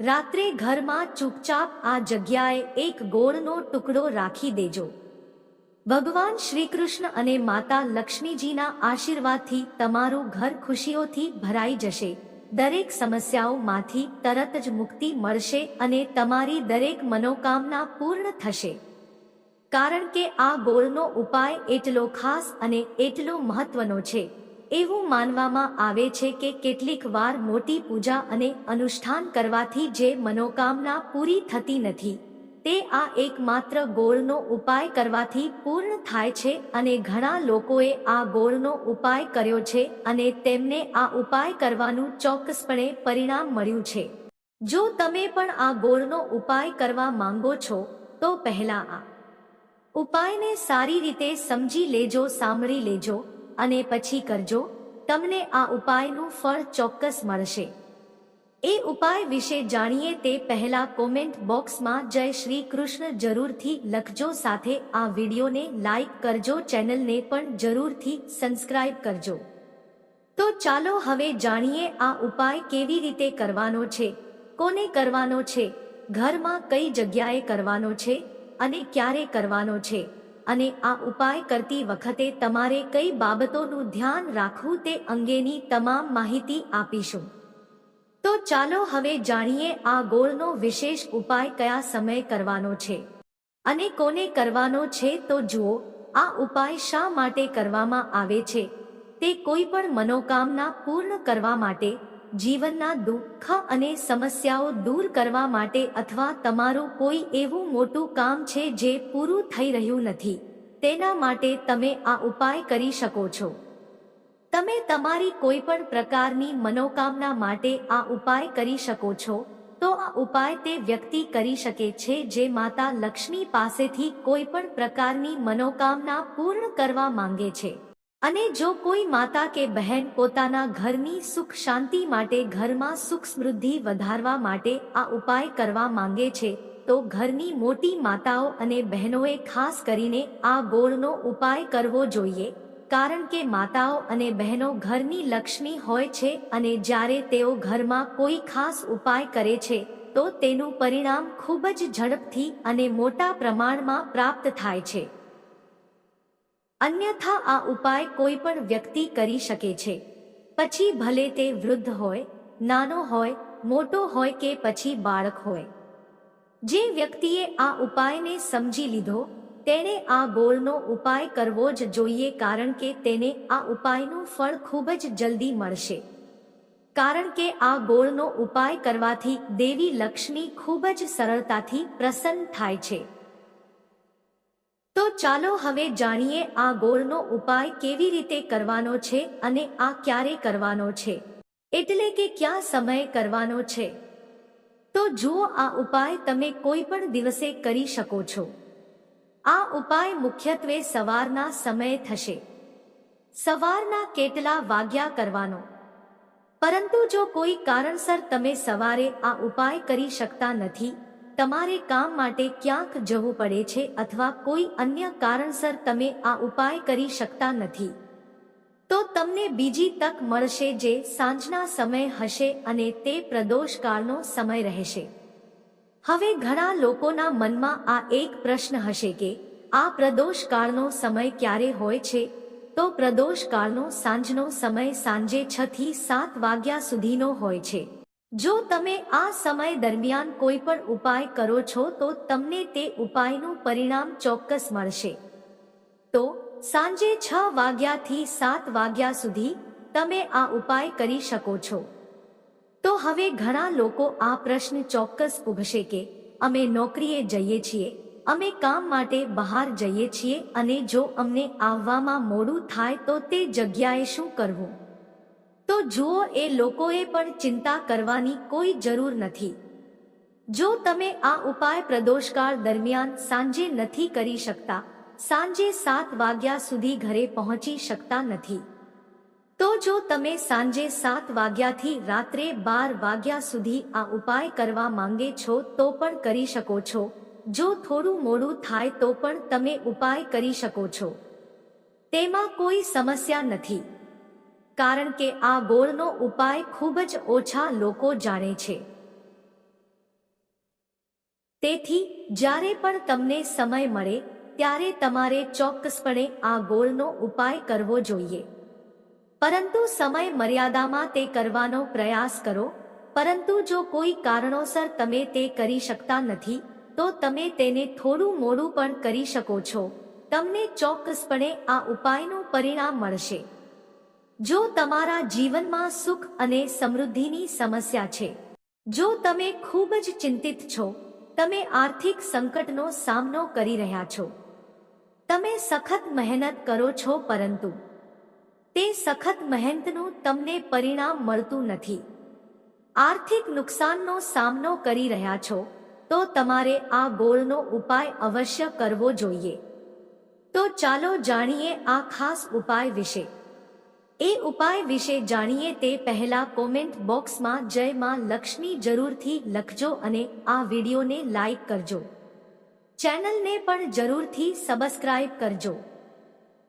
રાત્રે ઘરમાં ચૂપચાપ આ જગ્યાએ એક ગોળનો ટુકડો રાખી દેજો. ભગવાન શ્રી કૃષ્ણ અને માતા લક્ષ્મીજીના આશીર્વાદથી તમારું ઘર ખુશીઓથી ભરાઈ જશે. દરેક સમસ્યાઓમાંથી તરત જ મુક્તિ મળશે અને તમારી દરેક મનોકામના પૂર્ણ થશે. કારણ કે આ ગોળનો ઉપાય એટલો ખાસ અને એટલો મહત્વનો છે. એવું માનવામાં આવે છે કે કેટલીક વાર મોટી પૂજા અને અનુષ્ઠાન કરવાથી જે મનોકામના પૂરી થતી નથી, તે આ એકમાત્ર ગોળનો ઉપાય કરવાથી પૂર્ણ થાય છે અને ઘણા લોકોએ આ ગોળનો ઉપાય કર્યો છે અને તેમને આ ઉપાય કરવાનું ચોક્કસપણે પરિણામ મળ્યું છે. જો તમે પણ આ ગોળનો ઉપાય કરવા માંગો છો, તો પહેલા આ ઉપાયને સારી રીતે સમજી લેજો, સાંભળી લેજો. અને પછી કરજો, તમને આ ઉપાયનું ફળ ચોક્કસ મળશે. એ ઉપાય વિશે જાણીએ તે પહેલા કોમેન્ટ બોક્સમાં જય શ્રી કૃષ્ણ જરૂરથી લખજો, સાથે આ વિડીયોને લાઈક કરજો, ચેનલને પણ જરૂરથી સબસ્ક્રાઇબ કરજો. તો ચાલો હવે જાણીએ આ ઉપાય કેવી રીતે કરવાનો છે, કોને કરવાનો છે, ઘરમાં કઈ જગ્યાએ કરવાનો છે, અને ક્યારે કરવાનો છે. અને આ ઉપાય કરતી વખતે તમારે કઈ બાબતોનું ધ્યાન રાખવું તે અંગેની તમામ માહિતી આપીશું. તો ચાલો હવે જાણીએ આ ગોળનો વિશેષ ઉપાય કયા સમયે કરવાનો છે. અને કોને કરવાનો છે તો જુઓ, આ ઉપાય શા માટે કરવામાં આવે છે? તે કોઈ પણ મનોકામના પૂર્ણ કરવા માટે જીવનના દુઃખ અને સમસ્યાઓ દૂર કરવા માટે અથવા તમારું કોઈ એવું મોટું કામ છે જે પૂરું થઈ રહ્યું નથી, તેના માટે તમે આ ઉપાય કરી શકો છો. તમે તમારી કોઈ પણ પ્રકારની મનોકામના માટે આ ઉપાય કરી શકો છો, તો આ ઉપાય તે વ્યક્તિ કરી શકે છે જે માતા લક્ષ્મી પાસેથી કોઈ પણ પ્રકારની મનોકામના પૂર્ણ કરવા માંગે છે. અને જો કોઈ માતા કે બહેન પોતાના ઘરની સુખ શાંતિ માટે ઘરમાં સુખ સમૃદ્ધિ વધારવા માટે આ ઉપાય કરવા માંગે છે, તો ઘરની મોટી માતાઓ અને બહેનોએ ખાસ કરીને આ ગોળનો ઉપાય કરવો જોઈએ. કારણ કે માતાઓ અને બહેનો ઘરની લક્ષ્મી હોય છે અને જ્યારે તેઓ ઘરમાં કોઈ ખાસ ઉપાય કરે છે, તો તેનું પરિણામ ખૂબ જ ઝડપથી અને મોટા પ્રમાણમાં પ્રાપ્ત થાય છે. અન્યથા આ ઉપાય કોઈ પણ વ્યક્તિ કરી શકે છે. પછી ભલે તે વૃદ્ધ હોય, નાનો હોય, મોટો હોય કે પછી બાળક હોય. જે વ્યક્તિએ આ ઉપાયને સમજી લીધો, તેણે આ ગોળનો ઉપાય કરવો જ જોઈએ કારણ કે તેને આ ઉપાયનું ફળ ખૂબ જ જલ્દી મળશે. કારણ કે આ ગોળનો ઉપાય કરવાથી દેવી લક્ષ્મી ખૂબ જ સરળતાથી પ્રસન્ન થાય છે. તો ચાલો હવે જાણીએ આ ગોળનો ઉપાય કેવી રીતે કરવાનો છે અને આ ક્યારે કરવાનો છે. એટલે કે ક્યાં સમયે કરવાનો છે. તો જુઓ આ ઉપાય તમે કોઈ પણ દિવસે કરી શકો છો. આ ઉપાય મુખ્યત્વે સવારના સમયે થશે. સવારના કેટલા વાગ્યા કરવાનો? પરંતુ જો કોઈ કારણસર તમે સવારે આ ઉપાય કરી શકતા નથી તમારે કામ માટે ક્યાંક જવું પડે છે અથવા કોઈ અન્ય કારણસર તમે આ ઉપાય કરી શકતા નથી. તો તમને બીજી તક મળશે જે સાંજના સમય હશે અને તે પ્રદોષકાળનો સમય રહેશે. હવે ઘણા લોકોના મનમાં આ એક પ્રશ્ન હશે કે, આ પ્રદોષકાળનો સમય ક્યારે હોય છે? તો પ્રદોષકાળનો સાંજનો સમય સાંજે છ થી સાત વાગ્યા સુધીનો હોય છે. જો તમે આ સમય દરમિયાન કોઈ પણ ઉપાય કરો છો, તો તમને તે ઉપાયનું પરિણામ ચોક્કસ મળશે. તો સાંજે છ વાગ્યાથી સાત વાગ્યા સુધી તમે આ ઉપાય કરી શકો છો. તો હવે ઘણા લોકો આ પ્રશ્ન ચોક્કસ પૂછશે કે, અમે નોકરીએ જઈએ છીએ, અમે કામ માટે બહાર જઈએ છીએ અને જો અમને આવવામાં મોડું થાય તો તે જગ્યાએ શું કરવું? તો જુઓ, એ લોકોએ પણ ચિંતા કરવાની કોઈ જરૂર નથી. જો તમે આ ઉપાય પ્રદોષકાળ દરમિયાન સાંજે નથી કરી શકતા, સાંજે સાત વાગ્યા સુધી ઘરે પહોંચી શકતા નથી. તો જો તમે સાંજે સાત વાગ્યાથી રાત્રે બાર વાગ્યા સુધી આ ઉપાય કરવા માંગે છો, તો પણ કરી શકો છો. જો થોડું મોડું થાય, તો પણ તમે ઉપાય કરી શકો છો. તેમાં કોઈ સમસ્યા નથી. કારણ કે આ ગોળનો ઉપાય ખૂબ જ ઓછા લોકો જાણે છે. તેથી, જ્યારે પણ તમને સમય મળે, ત્યારે તમારે ચોક્કસપણે આ ગોળનો ઉપાય કરવો જોઈએ. પરંતુ સમય મર્યાદામાં તે કરવાનો પ્રયાસ કરો, પરંતુ જો કોઈ કારણોસર તમે તે કરી શકતા નથી, તો તમે તેને થોડું મોડું પણ કરી શકો છો. તમને ચોક્કસપણે આ ઉપાયનું પરિણામ મળશે. જો તમારા જીવનમાં સુખ અને સમૃદ્ધિની સમસ્યા છે, જો તમે ખૂબ જ ચિંતિત છો, તમે આર્થિક સંકટનો સામનો કરી રહ્યા છો. તમે સખત મહેનત કરો છો પરંતુ તે સખત મહેનતનું તમને પરિણામ મળતું નથી. આર્થિક નુકસાનનો સામનો કરી રહ્યા છો, તો તમારે આ ગોળનો ઉપાય અવશ્ય કરવો જોઈએ. તો ચાલો જાણીએ આ ખાસ ઉપાય વિશે. એ ઉપાય વિશે જાણીએ તે પહેલા કોમેન્ટ બોક્સમાં જય માં લક્ષ્મી જરૂરથી લખજો અને આ વિડીયોને લાઈક કરજો. ચેનલને પણ જરૂરથી સબસ્ક્રાઇબ કરજો.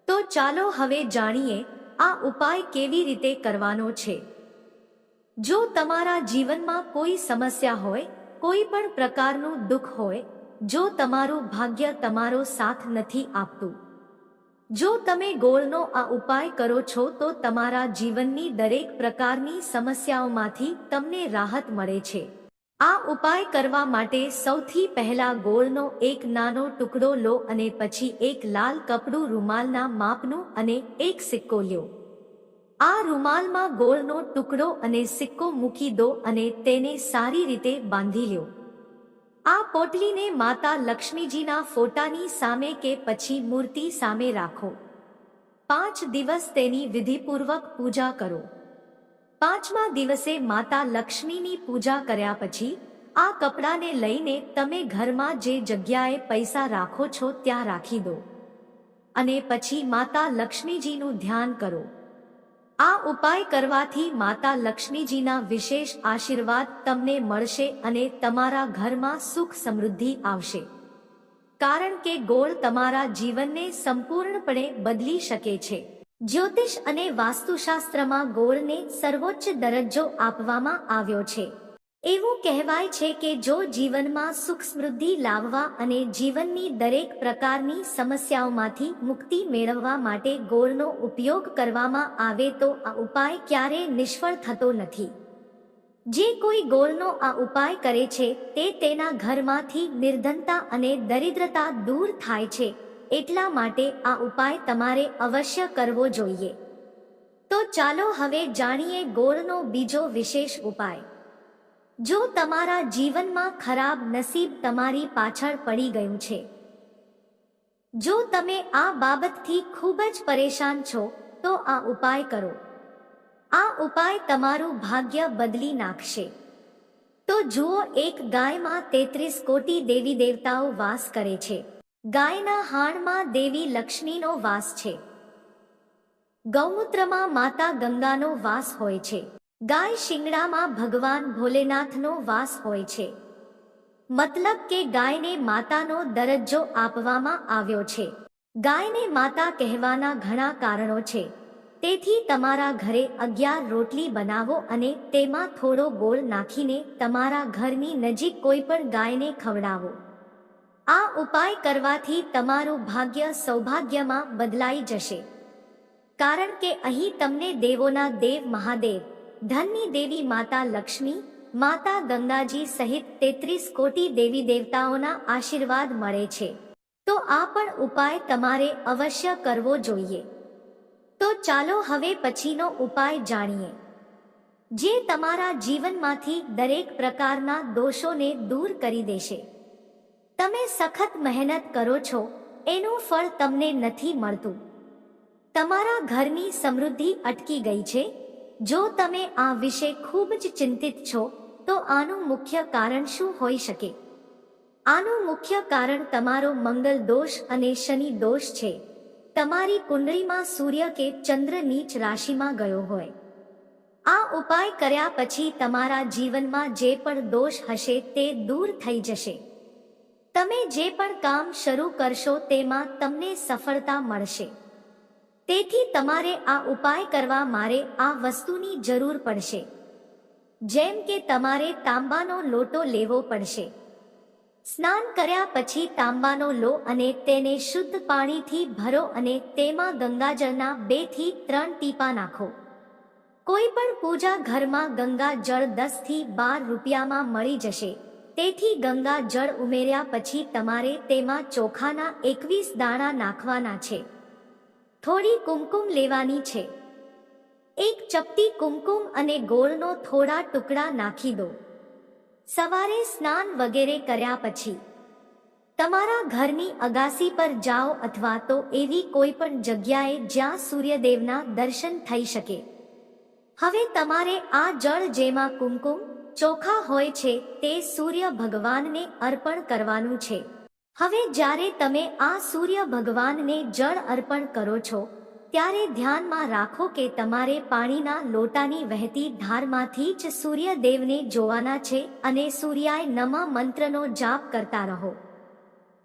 તો ચાલો હવે જાણીએ આ ઉપાય કેવી રીતે કરવાનો છે. જો તમારા જીવનમાં કોઈ સમસ્યા હોય, કોઈ પણ પ્રકારનું દુઃખ હોય, જો તમારું ભાગ્ય તમારો સાથ નથી આપતું જો તમે ગોળનો આ ઉપાય કરો છો, તો તમારા જીવનની દરેક પ્રકારની સમસ્યાઓમાંથી તમને રાહત મળે છે. આ ઉપાય કરવા માટે સૌથી પહેલા ગોળનો એક નાનો ટુકડો લો અને પછી એક લાલ કપડું રૂમાલના માપનું અને એક સિક્કો લ્યો. આ રૂમાલમાં ગોળનો ટુકડો અને સિક્કો મૂકી દો અને તેને સારી રીતે બાંધી લ્યો. આ પોટલીને માતા લક્ષ્મીજીના ફોટાની સામે કે પછી મૂર્તિ સામે રાખો. પાંચ દિવસ તેની વિધિપૂર્વક પૂજા કરો. પાંચમા દિવસે માતા લક્ષ્મીની પૂજા કર્યા પછી, આ કપડાને લઈને તમે ઘરમાં જે જગ્યાએ પૈસા રાખો છો ત્યાં રાખી દો. અને પછી માતા લક્ષ્મીજીનું ધ્યાન કરો. આ ઉપાય કરવાથી માતા લક્ષ્મીજીના વિશેષ આશીર્વાદ તમને મળશે અને તમારા ઘરમાં સુખ સમૃદ્ધિ આવશે. કારણ કે ગોળ તમારા જીવનને સંપૂર્ણપણે બદલી શકે છે. જ્યોતિષ અને વાસ્તુશાસ્ત્રમાં ગોળને સર્વોચ્ચ દરજ્જો આપવામાં આવ્યો છે. એવું કહેવાય છે કે જો જીવનમાં સુખ સમૃદ્ધિ લાવવા અને જીવનની દરેક પ્રકારની સમસ્યાઓમાંથી મુક્તિ મેળવવા માટે ગોળનો ઉપયોગ કરવામાં આવે તો આ ઉપાય ક્યારેય નિષ્ફળ થતો નથી. જે કોઈ ગોળનો આ ઉપાય કરે છે, તે તેના ઘરમાંથી નિર્ધનતા અને દરિદ્રતા દૂર થાય છે, એટલા માટે આ ઉપાય તમારે અવશ્ય કરવો જોઈએ. તો ચાલો હવે જાણીએ ગોળનો બીજો વિશેષ ઉપાય. જો તમારા જીવનમાં ખરાબ નસીબ તમારી પાછળ પડી ગયું છે. જો તમે આ બાબતથી ખૂબ જ પરેશાન છો, તો આ ઉપાય કરો. આ ઉપાય તમારું ભાગ્ય બદલી નાખશે. તો જુઓ, એક ગાયમાં તેત્રીસ કોટી દેવી દેવતાઓ વાસ કરે છે. ગાયના હાણમાં દેવી લક્ષ્મીનો વાસ છે. ગૌમૂત્રમાં માતા ગંગાનો વાસ હોય છે. ગાય શિંગડામાં ભગવાન ભોલેનાથનો વાસ હોય છે. મતલબ કે ગાયને માતાનો દરજ્જો આપવામાં આવ્યો છે. ગાયને માતા કહેવાના ઘણા કારણો છે. તેથી તમારા ઘરે અગિયાર રોટલી બનાવો અને તેમાં થોડો ગોળ નાખીને તમારા ઘરની નજીક કોઈ પણ ગાયને ખવડાવો. આ ઉપાય કરવાથી તમારું ભાગ્ય સૌભાગ્યમાં બદલાઈ જશે. કારણ કે અહીં તમને દેવોના દેવ મહાદેવ ધનની દેવી માતા લક્ષ્મી, માતા ગંગાજી સહિત તેત્રીસ કોટી દેવી દેવતાઓના આશીર્વાદ મળે છે. તો આ પણ ઉપાય તમારે અવશ્ય કરવો જોઈએ. તો ચાલો હવે પછીનો ઉપાય જાણીએ. જે તમારા જીવનમાંથી દરેક પ્રકારના દોષોને દૂર કરી દેશે. તમે સખત મહેનત કરો છો, એનું ફળ તમને નથી મળતું. તમારા ઘરની સમૃદ્ધિ અટકી ગઈ છે જો તમે આ વિશે ખૂબ જ ચિંતિત છો, તો આનું મુખ્ય કારણ શું હોઈ શકે? આનું મુખ્ય કારણ તમારો મંગલ દોષ અને શનિ દોષ છે. તમારી કુંડળીમાં સૂર્ય કે ચંદ્ર નીચ રાશિમાં ગયો હોય. આ ઉપાય કર્યા પછી તમારા જીવનમાં જે પણ દોષ હશે તે દૂર થઈ જશે. તમે જે પણ કામ શરૂ કરશો તેમાં તમને સફળતા મળશે. તેથી તમારે આ ઉપાય કરવા મારે આ વસ્તુની જરૂર પડશે. જેમ કે તમારે તાંબાનો લોટો લેવો પડશે. સ્નાન કર્યા પછી તાંબાનો લો અને તેને શુદ્ધ પાણીથી ભરો અને તેમાં ગંગાજળના બેથી ત્રણ ટીપા નાખો. કોઈ પણ પૂજા ઘરમાં ગંગા જળ દસથી બાર રૂપિયામાં મળી જશે. તેથી ગંગા જળ ઉમેર્યા પછી તમારે તેમાં ચોખાના એકવીસ દાણા નાખવાના છે. થોડી કુમકુમ લેવાની છે. એક ચપટી કુમકુમ અને ગોળનો થોડા ટુકડા નાખી દો. સવારે સ્નાન વગેરે કર્યા પછી. તમારા ઘરની અગાસી પર જાઓ અથવા તો એવી કોઈ પણ જગ્યાએ જ્યાં સૂર્યદેવના દર્શન થઈ શકે. હવે તમારે આ જળ જેમાં કુમકુમ ચોખા હોય છે તે સૂર્ય ભગવાનને અર્પણ કરવાનું છે. હવે જ્યારે તમે આ સૂર્ય ભગવાનને જળ અર્પણ કરો છો, ત્યારે ધ્યાનમાં રાખો કે તમારે પાણીના લોટાની વહેતી ધારમાંથી જ સૂર્યદેવને જોવાના છે અને સૂર્યાય નમઃ મંત્રનો જાપ કરતા રહો.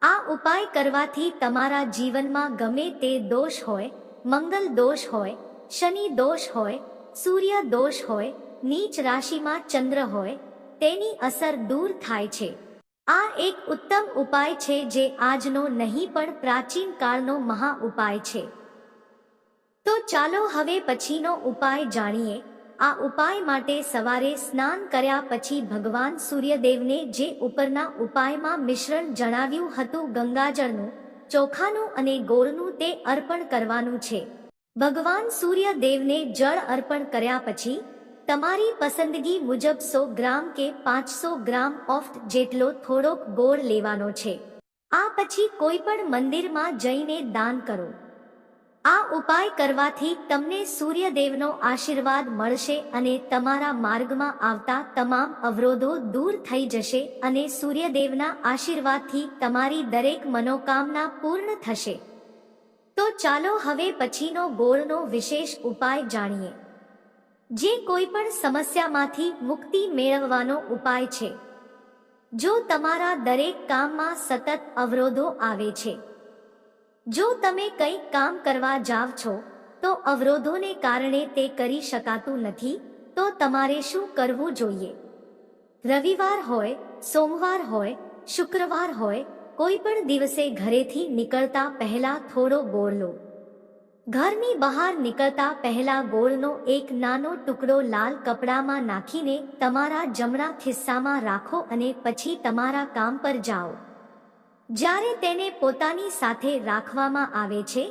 આ ઉપાય કરવાથી તમારા જીવનમાં ગમે તે દોષ હોય, મંગલ દોષ હોય, શનિ દોષ હોય, સૂર્ય દોષ હોય, નીચ રાશિમાં ચંદ્ર હોય, તેની અસર દૂર થાય છે. આ એક ઉત્તમ ઉપાય છે જે આજનો નહીં પણ પ્રાચીન કાળનો મહા ઉપાય છે. તો ચાલો હવે પછીનો ઉપાય જાણીએ. આ ઉપાય માટે સવારે સ્નાન કર્યા પછી ભગવાન સૂર્યદેવને જે ઉપરના ઉપાયમાં મિશ્રણ જણાવ્યું હતું ગંગાજળનું, ચોખાનું અને ગોળનું તે અર્પણ કરવાનું છે. ભગવાન સૂર્યદેવને જળ અર્પણ કર્યા પછી તમારી પસંદગી મુજબ સો ગ્રામ કે પાંચસો ગ્રામ ઓફ જેટલો થોડોક ગોળ લેવાનો છે. આ પછી કોઈ પણ મંદિરમાં જઈને દાન કરો. આ ઉપાય કરવાથી તમને સૂર્યદેવનો આશીર્વાદ મળશે અને તમારા માર્ગમાં આવતા તમામ અવરોધો દૂર થઈ જશે અને સૂર્યદેવના આશીર્વાદથી તમારી દરેક મનોકામના પૂર્ણ થશે. તો ચાલો હવે પછીનો ગોળનો વિશેષ ઉપાય જાણીએ. જે કોઈ પણ સમસ્યામાંથી મુક્તિ મેળવવાનો ઉપાય છે. જો તમારા દરેક કામમાં સતત અવરોધો આવે છે. જો તમે કંઈક કામ કરવા જાવ છો, તો અવરોધોને કારણે તે કરી શકાતું નથી, તો તમારે શું કરવું જોઈએ? રવિવાર હોય, સોમવાર હોય, શુક્રવાર હોય, કોઈ પણ દિવસે ઘરેથી નીકળતા પહેલા થોડો ગોળ લો. ઘરની બહાર નીકળતા પહેલા ગોળનો એક નાનો ટુકડો લાલ કપડામાં નાખીને તમારા જમણા ખિસ્સામાં રાખો અને પછી તમારા કામ પર જાઓ. જ્યારે તેને પોતાની સાથે રાખવામાં આવે છે,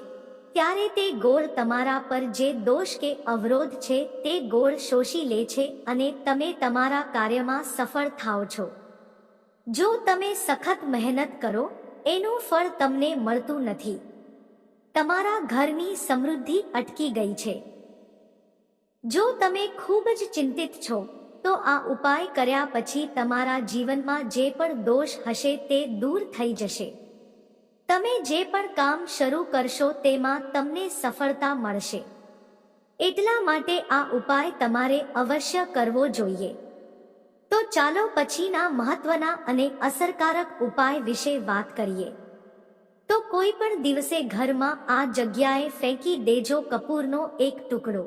ત્યારે તે ગોળ તમારા પર જે દોષ કે અવરોધ છે તે ગોળ શોષી લે છે અને તમે તમારા કાર્યમાં સફળ થાઓ છો. જો તમે સખત મહેનત કરો, એનું ફળ તમને મળતું નથી. તમારા ઘરની સમૃદ્ધિ અટકી ગઈ છે. જો તમે ખૂબ જ ચિંતિત છો, તો આ ઉપાય કર્યા પછી તમારા જીવનમાં જે પણ દોષ હશે તે દૂર થઈ જશે. તમે જે પણ કામ શરૂ કરશો તેમાં તમને સફળતા મળશે. એટલા માટે આ ઉપાય તમારે અવશ્ય કરવો જોઈએ. તો ચાલો પછીના મહત્વના અને અસરકારક ઉપાય વિશે વાત કરીએ. તો કોઈ પણ દિવસે ઘરમાં આ જગ્યાએ ફેંકી દેજો કપૂરનો એક ટુકડો.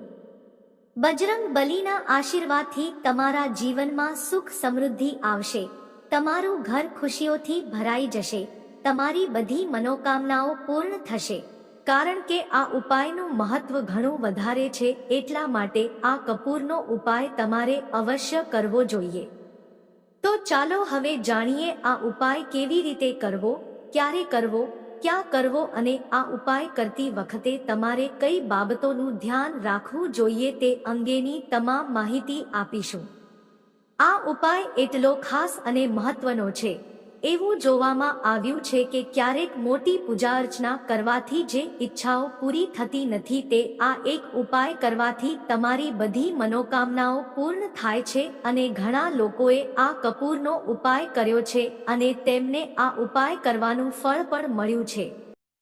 બજરંગ બલીના આશીર્વાદથી તમારા જીવનમાં સુખ સમૃદ્ધિ આવશે. તમારું ઘર ખુશીઓથી ભરાઈ જશે. તમારી બધી મનોકામનાઓ પૂર્ણ થશે. કારણ કે આ ઉપાયનું મહત્વ ઘણું વધારે છે એટલા માટે આ કપૂરનો ઉપાય તમારે અવશ્ય કરવો જોઈએ. તો ચાલો હવે જાણીએ આ ઉપાય કેવી રીતે કરવો, ક્યારે કરવો ક્યાં કરવો અને આ ઉપાય કરતી વખતે તમારે કઈ બાબતોનું ધ્યાન રાખવું જોઈએ તે અંગેની તમામ માહિતી આપીશું. આ ઉપાય એટલો ખાસ અને મહત્વનો છે. એવું જોવામાં આવ્યું છે કે ક્યારેક મોટી પૂજા અર્ચના કરવાથી જે ઈચ્છાઓ પૂરી થતી નથી તે આ એક ઉપાય કરવાથી તમારી બધી મનોકામનાઓ પૂર્ણ થાય છે અને ઘણા લોકોએ આ કપૂરનો ઉપાય કર્યો છે અને તેમને આ ઉપાય કરવાનું ફળ પણ મળ્યું છે.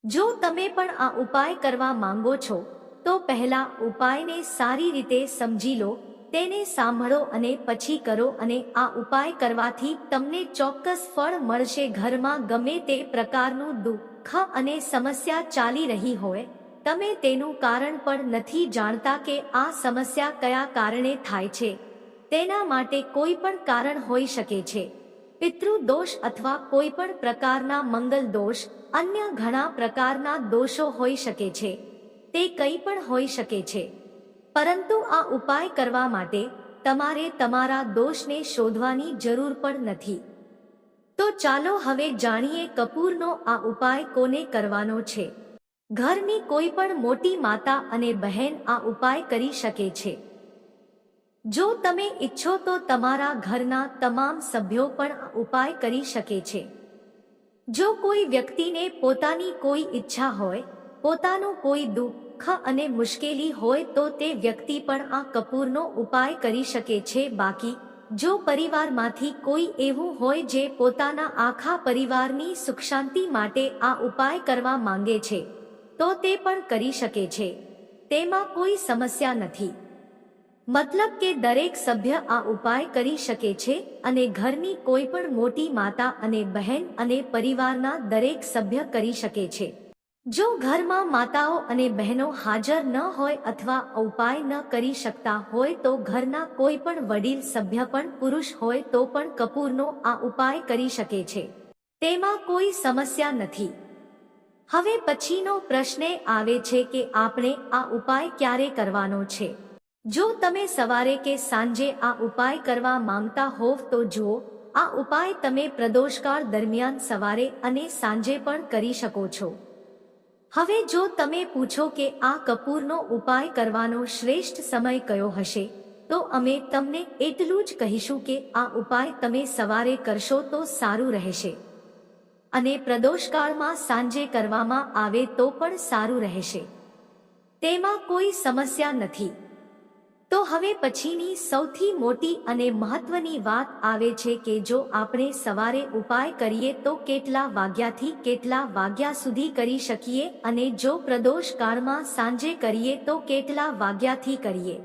જો તમે પણ આ ઉપાય કરવા માંગો છો, તો પહેલા ઉપાયને સારી રીતે સમજી લો તેને સાંભળો અને પછી કરો અને આ ઉપાય કરવાથી તમને ચોક્કસ ફળ મળશે. ઘરમાં ગમે તે પ્રકારનું દુઃખ અને સમસ્યા ચાલી રહી હોય, તમે તેનું કારણ પણ નથી જાણતા કે આ સમસ્યા કયા કારણે થાય છે. તેના માટે કોઈ પણ કારણ હોઈ શકે છે. પિતૃ દોષ અથવા કોઈ પણ પ્રકારના મંગલ દોષ, અન્ય ઘણા પ્રકારના દોષો હોઈ શકે છે. તે કંઈ પણ હોઈ શકે છે. પરંતુ આ ઉપાય કરવા માટે તમારે તમારા દોષને શોધવાની જરૂર પણ નથી. તો ચાલો હવે જાણીએ કપૂરનો આ ઉપાય કોને કરવાનો છે. ઘરની કોઈ પણ મોટી માતા અને બહેન આ ઉપાય કરી શકે છે. જો તમે ઈચ્છો તો તમારા ઘરના તમામ સભ્યો પણ આ ઉપાય કરી શકે છે. જો કોઈ વ્યક્તિને પોતાની કોઈ ઈચ્છા હોય, પોતાનું કોઈ દુઃખ અને મુશ્કેલી હોય તો તે વ્યક્તિ પણ આ કપૂરનો ઉપાય કરી શકે છે. બાકી, જો પરિવારમાંથી કોઈ એવું હોય જે પોતાના આખા પરિવારની સુખ શાંતિ માટે આ ઉપાય કરવા માંગે છે, તો તે પણ કરી શકે છે. તેમાં કોઈ સમસ્યા નથી. મતલબ કે દરેક સભ્ય આ ઉપાય કરી શકે છે અને ઘરની કોઈ પણ મોટી માતા અને બહેન અને પરિવારના દરેક સભ્ય કરી શકે છે. જો ઘરમાં માતાઓ અને બહેનો હાજર ન હોય અથવા ઉપાય ન કરી શકતા હોય તો ઘરના કોઈ પણ વડીલ સભ્ય પણ પુરુષ હોય તો પણ કપૂરનો આ ઉપાય કરી શકે છે. તેમાં કોઈ સમસ્યા નથી. હવે પછીનો પ્રશ્ન આવે છે કે આપણે આ ઉપાય ક્યારે કરવાનો છે? જો તમે સવારે કે સાંજે આ ઉપાય કરવા માંગતા હોવ તો જુઓ આ ઉપાય તમે પ્રદોષકાળ દરમિયાન સવારે અને સાંજે પણ કરી શકો છો. હવે જો તમે પૂછો કે આ કપૂરનો ઉપાય કરવાનો શ્રેષ્ઠ સમય કયો હશે, તો અમે તમને એટલું જ કહીશું કે આ ઉપાય તમે સવારે કરશો તો સારું રહેશે. અને પ્રદોષકાળમાં સાંજે કરવામાં આવે તો પણ સારું રહેશે. તેમાં કોઈ સમસ્યા નથી. તો હવે પછીની સૌથી મોટી અને મહત્વની વાત આવે છે કે જો આપણે સવારે ઉપાય કરીએ તો કેટલા વાગ્યાથી કેટલા વાગ્યા સુધી કરી શકીએ અને જો પ્રદોષ કાળમાં સાંજે કરીએ તો કેટલા વાગ્યાથી કરીએ?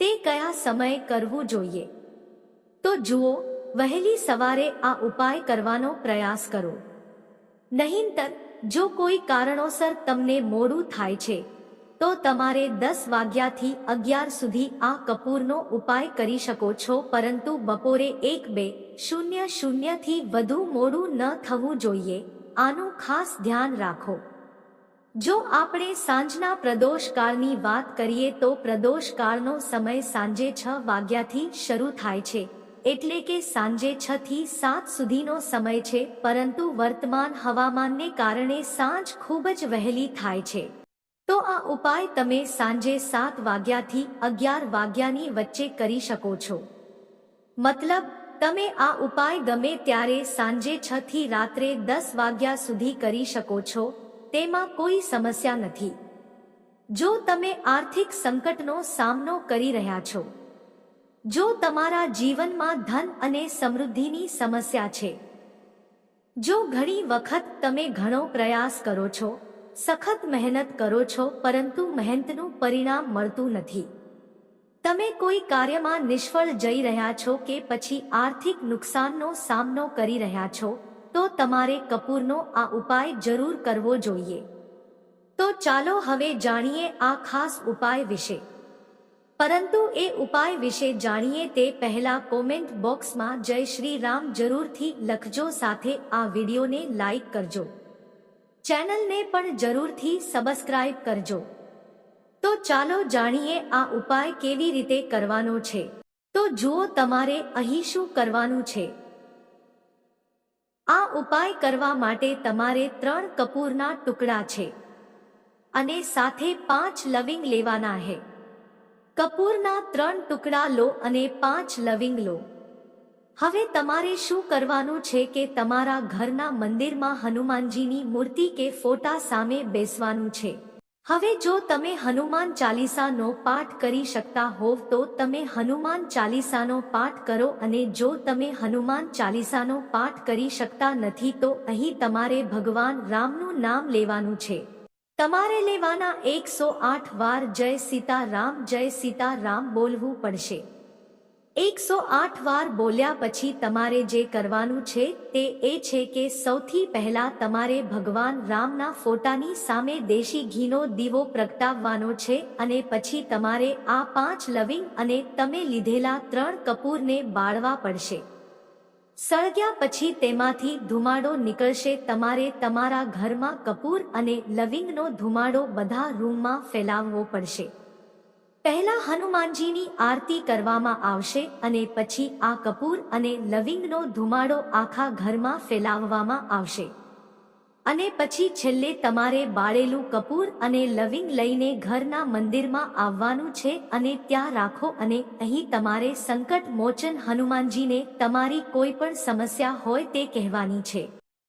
તે કયા સમયે કરવું જોઈએ? તો જુઓ, વહેલી સવારે આ ઉપાય કરવાનો પ્રયાસ કરો. નહીંતર, જો કોઈ કારણોસર તમને મોડું થાય છે તો તમારે દસ વાગ્યાથી અગિયાર સુધી આ કપૂરનો ઉપાય કરી શકો છો, પરંતુ બપોરે એક બે શૂન્ય શૂન્યથી વધુ મોડું ન થવું જોઈએ. આનું ખાસ ધ્યાન રાખો. જો આપણે સાંજના પ્રદોષકાળની વાત કરીએ તો પ્રદોષકાળનો સમય સાંજે છ વાગ્યાથી શરૂ થાય છે, એટલે કે સાંજે છ થી સાત સુધીનો સમય છે, પરંતુ વર્તમાન હવામાનને કારણે સાંજ ખૂબ જ વહેલી થાય છે. તો આ ઉપાય તમે સાંજે સાત વાગ્યાથી અગિયાર વાગ્યાની વચ્ચે કરી શકો છો. મતલબ, તમે આ ઉપાય ગમે ત્યારે સાંજે છ થી રાત્રે દસ વાગ્યા સુધી કરી શકો છો, તેમાં કોઈ સમસ્યા નથી. જો તમે આર્થિક સંકટનો સામનો કરી રહ્યા છો. જો તમારા જીવનમાં ધન અને સમૃદ્ધિની સમસ્યા છે. જો ઘણી વખત તમે ઘણો પ્રયાસ કરો છો સખત મહેનત કરો છો, પરંતુ મહેનતનું પરિણામ મળતું નથી. તમે કોઈ કાર્યમાં નિષ્ફળ જઈ રહ્યા છો કે પછી આર્થિક નુકસાનનો સામનો કરી રહ્યા છો, તો તમારે કપૂરનો આ ઉપાય જરૂર કરવો જોઈએ. તો ચાલો હવે જાણીએ આ ખાસ ઉપાય વિશે. પરંતુ એ ઉપાય વિશે જાણીએ તે પહેલા કોમેન્ટ બોક્સમાં જય શ્રી રામ જરૂરથી લખજો સાથે આ વિડીયોને લાઈક કરજો. ચેનલને પણ જરૂરથી સબસ્ક્રાઇબ કરજો. તો ચાલો જાણીએ આ ઉપાય કેવી રીતે કરવાનો છે. તો જુઓ તમારે અહીં શું કરવાનું છે. આ ઉપાય કરવા માટે તમારે ત્રણ કપૂરના ટુકડા છે. અને સાથે પાંચ લવિંગ લેવાના હે. કપૂરના ત્રણ ટુકડા લો અને પાંચ લવિંગ લો. હવે તમારે શું કરવાનું છે કે તમારા ઘરના મંદિરમાં હનુમાનજીની મૂર્તિ કે ફોટા સામે બેસવાનું છે? હવે જો તમે હનુમાન ચાલીસાનો પાઠ કરી શકતા હોવ તો તમે હનુમાન ચાલીસાનો પાઠ કરો અને જો તમે હનુમાન ચાલીસાનો પાઠ કરી શકતા નથી તો અહીં તમારે ભગવાન રામનું નામ લેવાનું છે. તમારે લેવાના એકસો આઠ વાર જય સીતા રામ જય સીતા રામ બોલવું પડશે. એકસો આઠ વાર બોલ્યા પછી તમારે જે કરવાનું છે તે એ છે કે સૌથી પહેલા તમારે ભગવાન રામના ફોટાની સામે દેશી ઘીનો દીવો પ્રગટાવવાનો છે અને પછી તમારે આ પાંચ લવિંગ અને તમે લીધેલા ત્રણ કપૂરને બાળવા પડશે. સળગ્યા પછી તેમાંથી ધુમાડો નીકળશે. તમારે તમારા ઘરમાં કપૂર અને લવિંગનો ધુમાડો બધા રૂમમાં ફેલાવવો પડશે. પહેલા હનુમાનજીની આરતી કરવામાં આવશે અને પછી આ કપૂર અને લવિંગનો ધુમાડો આખા ઘરમાં ફેલાવવામાં આવશે. અને પછી છેલ્લે તમારે બાળેલું કપૂર અને લવિંગ લઈને ઘરના મંદિરમાં આવવાનું છે અને ત્યાં રાખો અને અહીં તમારે સંકટ મોચન હનુમાનજીને તમારી કોઈ પણ સમસ્યા હોય તે કહેવાની છે.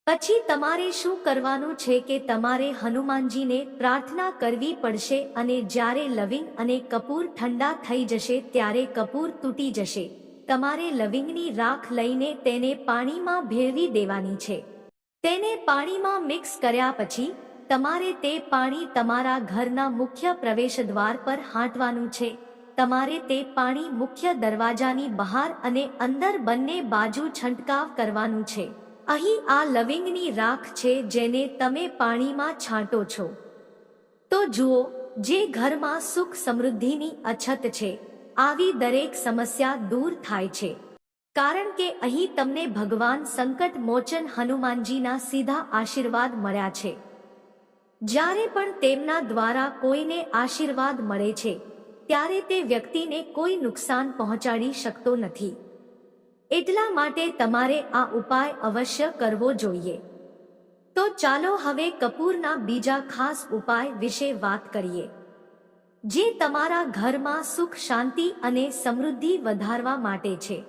પછી તમારે શું કરવાનું છે કે તમારે હનુમાનજીને પ્રાર્થના કરવી પડશે અને જ્યારે લવિંગ અને કપૂર ઠંડા થઈ જશે ત્યારે કપૂર તૂટી જશે. તમારે લવિંગની રાખ લઈને તેને પાણીમાં ભેળવી દેવાની છે. તેને પાણીમાં મિક્સ કર્યા પછી, તમારે તે પાણી તમારા ઘરના મુખ્ય પ્રવેશદ્વાર પર હાંટવાનું છે. તમારે તે પાણી મુખ્ય દરવાજાની બહાર અને અંદર બંને બાજુ છંટકાવ કરવાનું છે. અહીં આ લવિંગની રાખ છે જેને તમે પાણીમાં છાંટો છો. તો જુઓ, જે ઘરમાં સુખ સમૃદ્ધિની અછત છે, આવી દરેક સમસ્યા દૂર થાય છે. કારણ કે અહીં તમને ભગવાન સંકટ મોચન હનુમાનજીના સીધા આશીર્વાદ મળ્યા છે. જ્યારે પણ તેમના દ્વારા કોઈને આશીર્વાદ મળે છે, ત્યારે તે વ્યક્તિને કોઈ નુકસાન પહોંચાડી શકતો નથી. એટલા માટે તમારે આ ઉપાય અવશ્ય કરવો જોઈએ. તો ચાલો હવે કપૂરના બીજા ખાસ ઉપાય વિશે વાત કરીએ. જે તમારા ઘરમાં સુખ, શાંતિ અને સમૃદ્ધિ વધારવા માટે છે.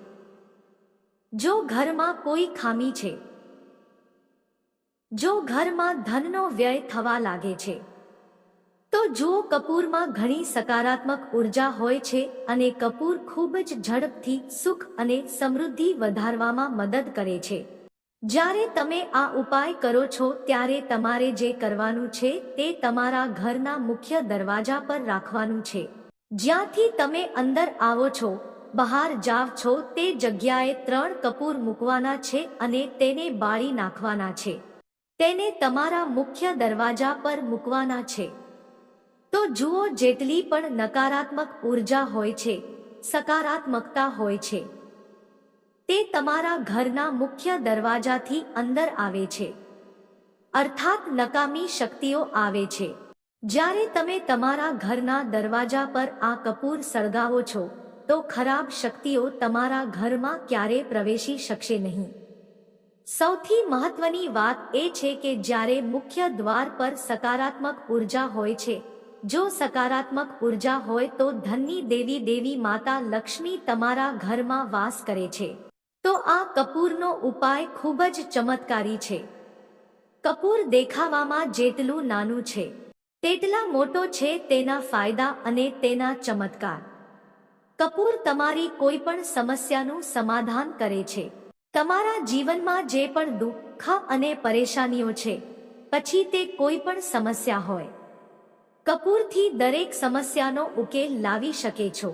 જો ઘરમાં કોઈ ખામી છે, જો ઘરમાં ધનનો વ્યય થવા લાગે છે તો જુઓ કપૂરમાં ઘણી સકારાત્મક ઊર્જા હોય છે અને કપૂર ખૂબ જ ઝડપથી સુખ અને સમૃદ્ધિ વધારવામાં મદદ કરે છે. જ્યારે તમે આ ઉપાય કરો છો, ત્યારે તમારે જે કરવાનું છે તે તમારા ઘરના મુખ્ય દરવાજા પર રાખવાનું છે. જ્યાંથી તમે અંદર આવો છો, બહાર જાવ છો, તે જગ્યાએ ત્રણ કપૂર મૂકવાના છે અને તેને બાળી નાખવાના છે. તેને તમારા મુખ્ય દરવાજા પર મૂકવાના છે. તો જુઓ જેટલી પણ નકારાત્મક ઊર્જા હોય છે, સકારાત્મકતા હોય છે. તે તમારા ઘરના મુખ્ય દરવાજાથી અંદર આવે છે. અર્થાત નકામી શક્તિઓ આવે છે. જ્યારે તમે તમારા ઘરના દરવાજા પર આ કપૂર સળગાવો છો, તો ખરાબ શક્તિઓ તમારા ઘરમાં ક્યારે પ્રવેશી શકશે નહીં. સૌથી મહત્વની વાત એ છે કે જ્યારે મુખ્ય દ્વાર પર સકારાત્મક ઊર્જા હોય છે જો સકારાત્મક ઊર્જા હોય તો ધનની દેવી દેવી માતા લક્ષ્મી તમારા ઘરમાં વાસ કરે છે. તો આ કપૂરનો ઉપાય ખૂબ જ ચમત્કારી છે. કપૂર દેખાવામાં જેટલું નાનું છે, તેટલા મોટો છે તેના ફાયદા અને તેના ચમત્કાર. કપૂર તમારી કોઈ પણ સમસ્યાનું સમાધાન કરે છે. તમારા જીવનમાં જે પણ દુઃખ અને પરેશાનીઓ છે, પછી તે કોઈ પણ સમસ્યા હોય. કપૂરથી દરેક સમસ્યાનો ઉકેલ લાવી શકે છો.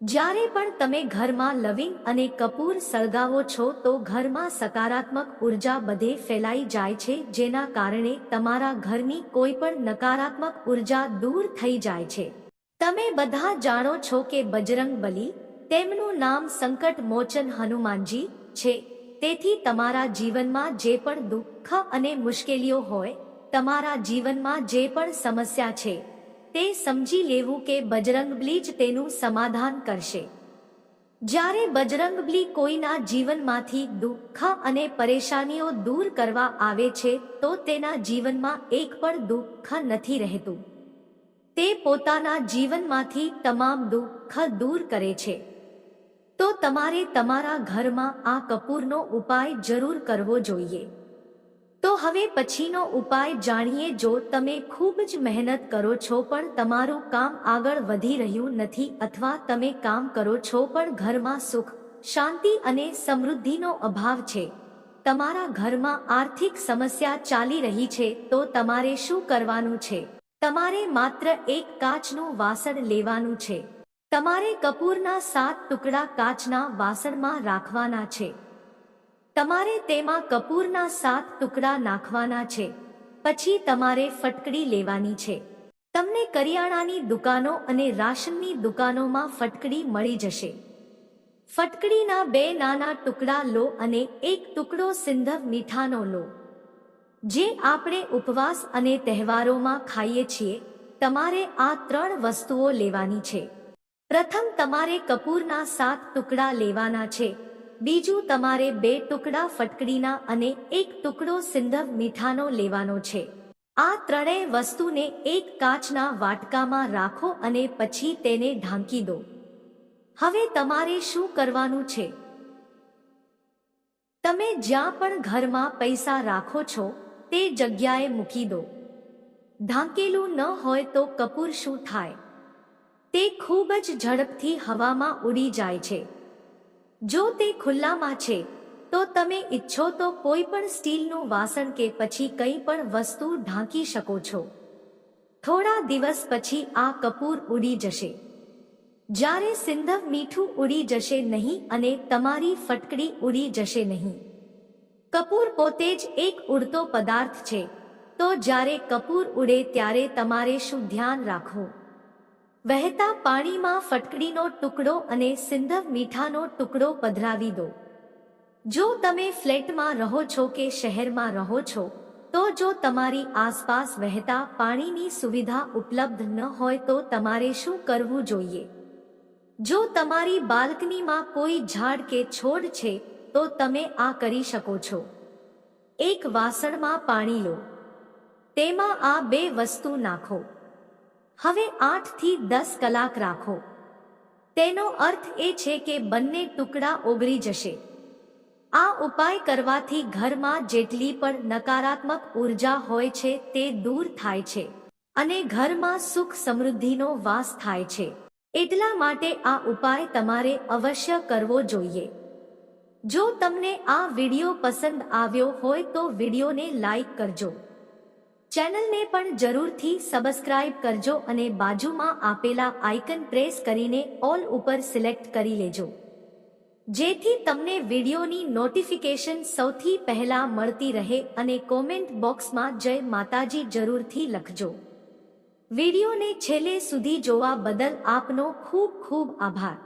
જ્યારે પણ તમે ઘરમાં લવિંગ અને કપૂર સળગાવો છો તો ઘરમાં સકારાત્મક ઊર્જા બધે ફેલાઈ જાય છે, જેના કારણે તમારા ઘરની કોઈ પણ નકારાત્મક ઊર્જા દૂર થઈ જાય છે. તમે બધા જાણો છો કે બજરંગ બલી, તેમનું નામ સંકટ મોચન હનુમાનજી છે. તેથી તમારા જીવનમાં જે પણ દુઃખ અને મુશ્કેલીઓ હોય તમારા જીવનમાં જે પણ સમસ્યા છે, તે સમજી લેવું કે બજરંગબલી જ તેનું સમાધાન કરશે. જ્યારે બજરંગબલી કોઈના જીવનમાંથી દુઃખ અને પરેશાનીઓ દૂર કરવા આવે છે, તો તેના જીવનમાં એક પણ દુઃખ નથી રહેતું. તે પોતાના જીવનમાંથી તમામ દુઃખ દૂર કરે છે. તો તમારે તમારા ઘરમાં આ કપૂરનો ઉપાય જરૂર કરવો જોઈએ. તો હવે પછીનો ઉપાય જાણીએ જો તમે ખૂબ જ મહેનત કરો છો પણ તમારું કામ આગળ વધી રહ્યું નથી અથવા તમે કામ કરો છો પણ ઘરમાં સુખ, શાંતિ અને સમૃદ્ધિનો અભાવ છે. તમારા ઘરમાં આર્થિક સમસ્યા ચાલી રહી છે તો તમારે શું કરવાનું છે? તમારે માત્ર એક કાચનું વાસણ લેવાનું છે. તમારે કપૂરના સાત ટુકડા કાચના વાસણમાં રાખવાના છે. તમારે તેમાં કપૂરના સાત ટુકડા નાખવાના છે, પછી તમારે ફટકડી લેવાની છે. તમને કરિયાણાની દુકાનો અને રાશનની દુકાનોમાં ફટકડી મળી જશે. ફટકડીના બે નાના ટુકડા લો અને એક ટુકડો સિંધવ મીઠાનો લો. જે આપણે ઉપવાસ અને તહેવારોમાં ખાઈએ છીએ, તમારે આ ત્રણ વસ્તુઓ લેવાની છે. પ્રથમ તમારે કપૂરના સાત ટુકડા લેવાના છે બીજું તમારે બે ટુકડા ફટકડીના અને એક ટુકડો સિંધવ મીઠાનો લેવાનો છે. આ ત્રણેય વસ્તુને એક કાચના વાટકામાં રાખો અને પછી તેને ઢાંકી દો. હવે તમારે શું કરવાનું છે? તમે જ્યાં પણ ઘરમાં પૈસા રાખો છો, તે જગ્યાએ મૂકી દો. ઢાંકેલું ન હોય તો કપૂર શું થાય? તે ખૂબ જ ઝડપથી હવામાં ઉડી જાય છે. જો તે ખુલ્લામાં છે, તો તમે ઈચ્છો તો કોઈ પણ સ્ટીલનું વાસણ કે પછી કંઈ પણ વસ્તુ ઢાંકી શકો છો. થોડા દિવસ પછી આ કપૂર ઉડી જશે. જ્યારે સિંધવ મીઠું ઉડી જશે નહીં અને તમારી ફટકડી ઉડી જશે નહીં. કપૂર પોતે જ એક ઉડતો પદાર્થ છે, તો જ્યારે કપૂર ઉડે ત્યારે તમારે શું ધ્યાન રાખવું? વહેતા પાણીમાં ફટકડીનો ટુકડો અને સિંધવ મીઠાનો ટુકડો પધરાવી દો. જો તમે ફ્લેટમાં રહો છો કે શહેરમાં રહો છો, તો જો તમારી આસપાસ વહેતા પાણીની સુવિધા ઉપલબ્ધ ન હોય તો તમારે શું કરવું જોઈએ? જો તમારી બાલ્કનીમાં કોઈ ઝાડ કે છોડ છે, તો તમે આ કરી શકો છો. એક વાસણમાં પાણી લો. તેમાં આ બે વસ્તુ નાખો. હવે આઠથી દસ કલાક રાખો. તેનો અર્થ એ છે કે બંને ટુકડા ઓગળી જશે. આ ઉપાય કરવાથી ઘરમાં જેટલી પણ નકારાત્મક ઊર્જા હોય છે તે દૂર થાય છે અને ઘરમાં સુખ સમૃદ્ધિનો વાસ થાય છે. એટલા માટે આ ઉપાય તમારે અવશ્ય કરવો જોઈએ. જો તમને આ વીડિયો પસંદ આવ્યો હોય તો વિડીયોને લાઈક કરજો. ચેનલને પણ જરૂરથી સબસ્ક્રાઇબ કરજો અને બાજુમાં આપેલા આઇકન પ્રેસ કરીને ઓલ ઉપર સિલેક્ટ કરી લેજો. જેથી તમને વિડિયોની નોટિફિકેશન સૌથી પહેલા મળતી રહે અને કોમેન્ટ બોક્સમાં જય માતાજી જરૂરથી લખજો. વિડિયોને છેલ્લે સુધી જોવા બદલ આપનો ખૂબ ખૂબ આભાર.